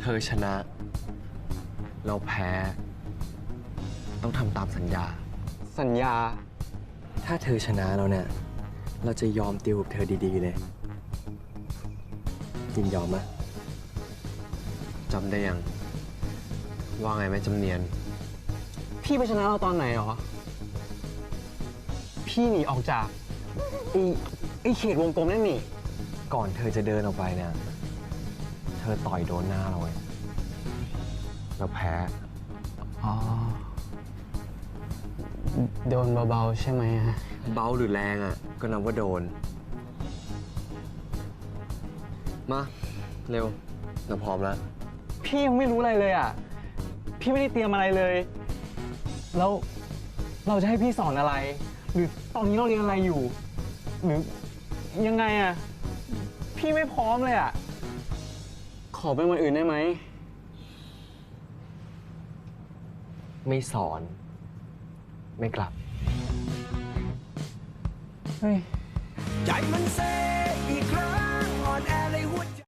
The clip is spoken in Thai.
เธอชนะ เราแพ้ ต้องทำตามสัญญา สัญญา ถ้าเธอชนะเราเนี่ย เราจะยอมติวกับเธอดีๆเลยยินยอมไหมจำได้ยัง ว่าไงแม่จำเนียน พี่ไปชนะเราตอนไหนหรอ พี่หนีออกจากไอ้ไอ้เขตวงกลมนั่นนี่ ก่อนเธอจะเดินออกไปเนี่ยเธอต่อยโดนหน้าเราเว้ยเราแพ้ อ๋อ โดนเบาๆใช่ไหมฮะ เบาหรือแรงอะ ก็นับว่าโดน มา เร็วเราพร้อมแล้ว พี่ยังไม่รู้อะไรเลยอะ พี่ไม่ได้เตรียมอะไรเลย แล้วเราจะให้พี่สอนอะไร หรือตอนนี้เราเรียนอะไรอยู่ หรือยังไงอะ พี่ไม่พร้อมเลยอะข อเป็นวันอื่นได้ไหม ไม่สอน ไม่กลับ เฮ้ย ใจมันเซอีกครั้ง